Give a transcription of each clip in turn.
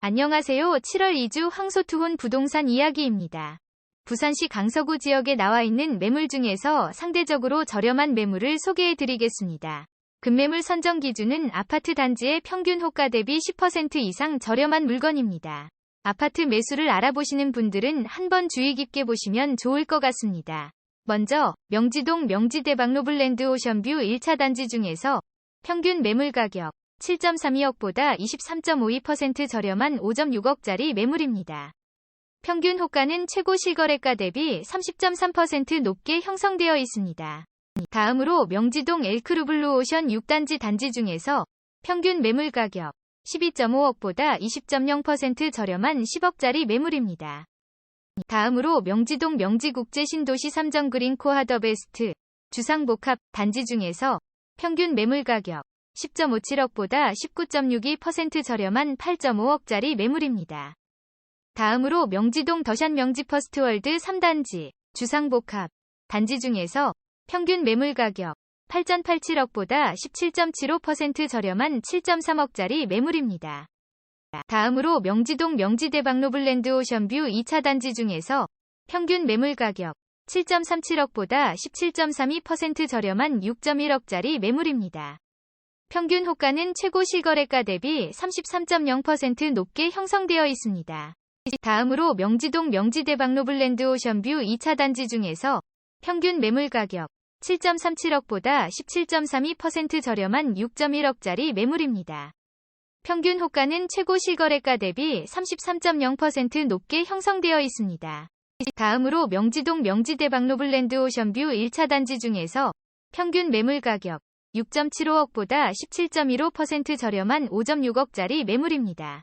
안녕하세요. 7월 2주 황소투혼 부동산 이야기입니다. 부산시 강서구 지역에 나와 있는 매물 중에서 상대적으로 저렴한 매물을 소개해 드리겠습니다. 급매물 선정 기준은 아파트 단지의 평균 호가 대비 10% 이상 저렴한 물건입니다. 아파트 매수를 알아보시는 분들은 한번 주의 깊게 보시면 좋을 것 같습니다. 먼저 명지동 명지대박로블랜드 오션뷰 1차 단지 중에서 평균 매물 가격 7.32억보다 23.52% 저렴한 5.6억짜리 매물입니다. 평균 호가는 최고 실거래가 대비 30.3% 높게 형성되어 있습니다. 다음으로 명지동 엘크루블루 오션 6단지 단지 중에서 평균 매물 가격 12.5억보다 20.0% 저렴한 10억짜리 매물입니다. 다음으로 명지동 명지국제 신도시 삼정그린 코하더 베스트 주상복합 단지 중에서 평균 매물 가격 10.57억보다 19.62% 저렴한 8.5억짜리 매물입니다. 다음으로 명지동 더샨 명지 퍼스트월드 3단지 주상복합 단지 중에서 평균 매물 가격 8.87억보다 17.75% 저렴한 7.3억짜리 매물입니다. 다음으로 명지동 명지대박로블랜드 오션뷰 2차 단지 중에서 평균 매물 가격 7.37억보다 17.32% 저렴한 6.1억짜리 매물입니다. 평균 호가는 최고 실거래가 대비 33.0% 높게 형성되어 있습니다. 다음으로 명지동 명지대박로블랜드 오션뷰 2차 단지 중에서 평균 매물 가격 7.37억보다 17.32% 저렴한 6.1억짜리 매물입니다. 평균 호가는 최고 실거래가 대비 33.0% 높게 형성되어 있습니다. 다음으로 명지동 명지대박로블랜드 오션뷰 1차 단지 중에서 평균 매물 가격 6.75억보다 17.15% 저렴한 5.6억짜리 매물입니다.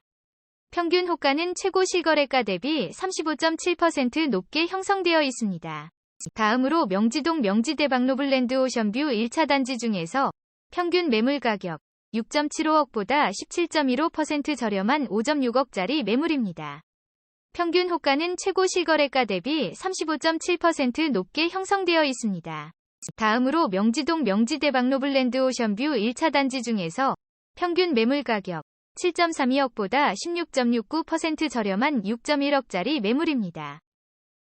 평균 호가는 최고 실거래가 대비 35.7% 높게 형성되어 있습니다. 다음으로 명지동 명지대박로블랜드 오션뷰 1차 단지 중에서 평균 매물 가격 6.75억보다 17.15% 저렴한 5.6억짜리 매물입니다. 평균 호가는 최고 실거래가 대비 35.7% 높게 형성되어 있습니다. 다음으로 명지동 명지대박로블랜드 오션뷰 1차 단지 중에서 평균 매물 가격 7.32억보다 16.69% 저렴한 6.1억짜리 매물입니다.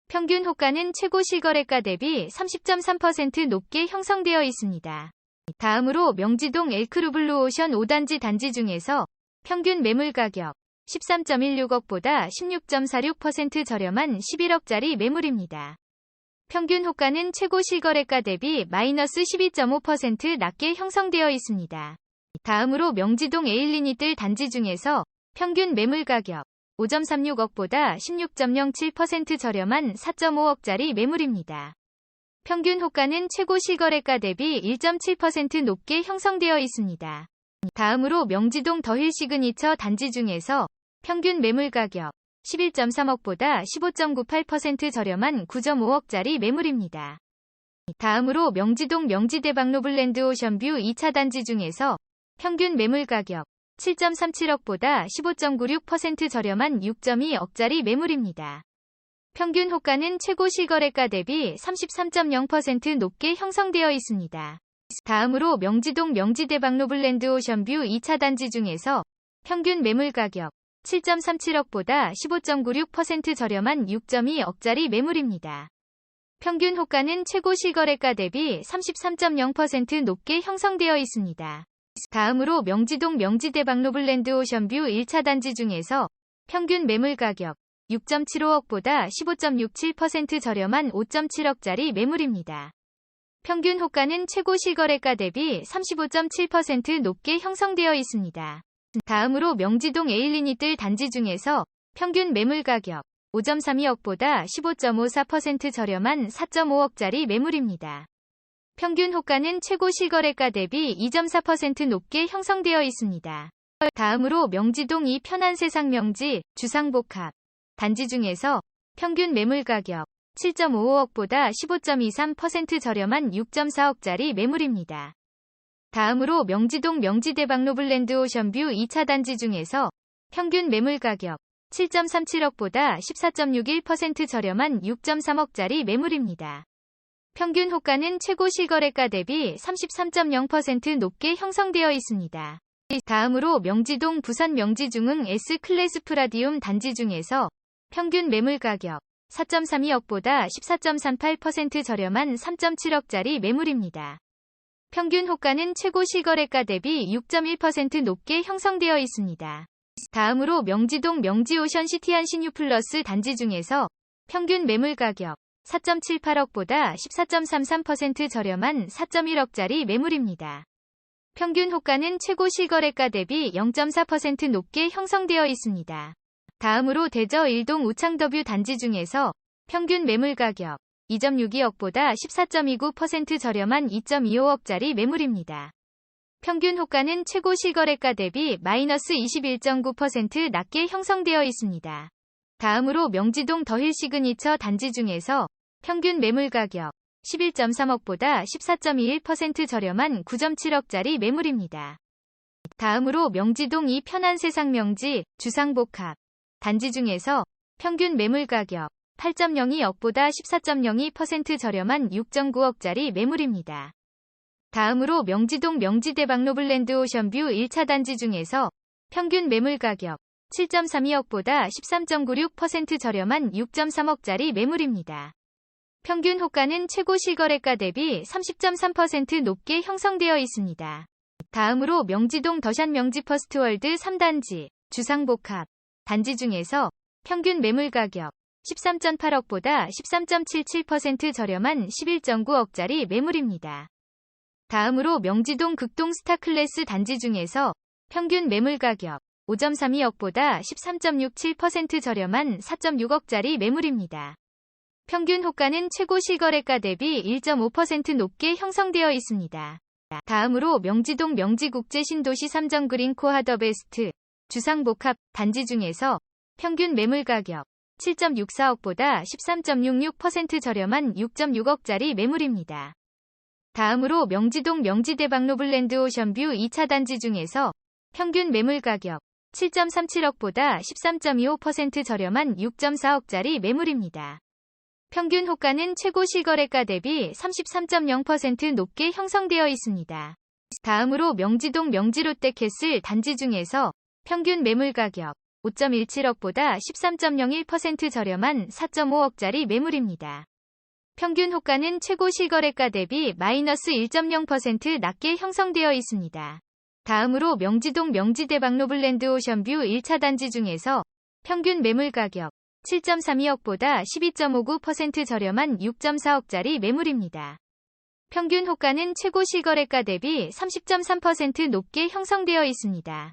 평균 호가는 최고 실거래가 대비 30.3% 높게 형성되어 있습니다. 다음으로 명지동 엘크루블루 오션 5단지 단지 중에서 평균 매물 가격 13.16억보다 16.46% 저렴한 11억짜리 매물입니다. 평균 호가는 최고 실거래가 대비 마이너스 12.5% 낮게 형성되어 있습니다. 다음으로 명지동 에일리니들 단지 중에서 평균 매물 가격 5.36억보다 16.07% 저렴한 4.5억짜리 매물입니다. 평균 호가는 최고 실거래가 대비 1.7% 높게 형성되어 있습니다. 다음으로 명지동 더힐 시그니처 단지 중에서 평균 매물 가격 11.3억보다 15.98% 저렴한 9.5억짜리 매물입니다. 다음으로 명지동 명지대박로블랜드 오션뷰 2차 단지 중에서 평균 매물 가격 7.37억보다 15.96% 저렴한 6.2억짜리 매물입니다. 평균 호가는 최고 실거래가 대비 33.0% 높게 형성되어 있습니다. 다음으로 명지동 명지대박로블랜드 오션뷰 2차 단지 중에서 평균 매물 가격 7.37억보다 15.96% 저렴한 6.2억짜리 매물입니다. 평균 호가는 최고 실거래가 대비 33.0% 높게 형성되어 있습니다. 다음으로 명지동 명지대박로블랜드 오션뷰 1차 단지 중에서 평균 매물 가격 6.75억보다 15.67% 저렴한 5.7억짜리 매물입니다. 평균 호가는 최고 실거래가 대비 35.7% 높게 형성되어 있습니다. 다음으로 명지동 에일리니들 단지 중에서 평균 매물 가격 5.32억보다 15.54% 저렴한 4.5억짜리 매물입니다. 평균 호가는 최고 실거래가 대비 2.4% 높게 형성되어 있습니다. 다음으로 명지동 이 편한 세상 명지 주상복합 단지 중에서 평균 매물 가격 7.55억보다 15.23% 저렴한 6.4억짜리 매물입니다. 다음으로 명지동 명지대박로블랜드 오션뷰 2차 단지 중에서 평균 매물 가격 7.37억보다 14.61% 저렴한 6.3억짜리 매물입니다. 평균 호가는 최고 실거래가 대비 33.0% 높게 형성되어 있습니다. 다음으로 명지동 부산 명지중흥 S클래스 프라디움 단지 중에서 평균 매물 가격 4.32억보다 14.38% 저렴한 3.7억짜리 매물입니다. 평균 호가는 최고 실거래가 대비 6.1% 높게 형성되어 있습니다. 다음으로 명지동 명지오션 시티 한신유 플러스 단지 중에서 평균 매물 가격 4.78억보다 14.33% 저렴한 4.1억짜리 매물입니다. 평균 호가는 최고 실거래가 대비 0.4% 높게 형성되어 있습니다. 다음으로 대저 일동 우창더뷰 단지 중에서 평균 매물 가격 2.62억보다 14.29% 저렴한 2.25억짜리 매물입니다. 평균 호가는 최고 실거래가 대비 마이너스 21.9% 낮게 형성되어 있습니다. 다음으로 명지동 더힐 시그니처 단지 중에서 평균 매물 가격 11.3억보다 14.21% 저렴한 9.7억짜리 매물입니다. 다음으로 명지동 이 편한 세상 명지 주상복합 단지 중에서 평균 매물 가격 8.02 억보다 14.02% 저렴한 6.9억짜리 매물입니다. 다음으로 명지동 명지대박 노블랜드 오션뷰 1차 단지 중에서 평균 매물 가격 7.32억보다 13.96% 저렴한 6.3억짜리 매물입니다. 평균 호가는 최고 실거래가 대비 30.3% 높게 형성되어 있습니다. 다음으로 명지동 더샨 명지 퍼스트월드 3단지 주상복합 단지 중에서 평균 매물 가격 13.8억보다 13.77% 저렴한 11.9억짜리 매물입니다. 다음으로 명지동 극동 스타클래스 단지 중에서 평균 매물 가격 5.32억보다 13.67% 저렴한 4.6억짜리 매물입니다. 평균 호가는 최고 실거래가 대비 1.5% 높게 형성되어 있습니다. 다음으로 명지동 명지국제 신도시 삼정그린 코하더베스트 주상복합 단지 중에서 평균 매물 가격 7.64억보다 13.66% 저렴한 6.6억짜리 매물입니다. 다음으로 명지동 명지대박 노블랜드 오션뷰 2차 단지 중에서 평균 매물 가격 7.37억보다 13.25% 저렴한 6.4억짜리 매물입니다. 평균 호가는 최고 실거래가 대비 33.0% 높게 형성되어 있습니다. 다음으로 명지동 명지롯데캐슬 단지 중에서 평균 매물 가격 5.17억보다 13.01% 저렴한 4.5억짜리 매물입니다. 평균 호가는 최고 실거래가 대비 마이너스 1.0% 낮게 형성되어 있습니다. 다음으로 명지동 명지대박 노블랜드 오션뷰 1차 단지 중에서 평균 매물 가격 7.32억보다 12.59% 저렴한 6.4억짜리 매물입니다. 평균 호가는 최고 실거래가 대비 30.3% 높게 형성되어 있습니다.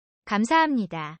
감사합니다.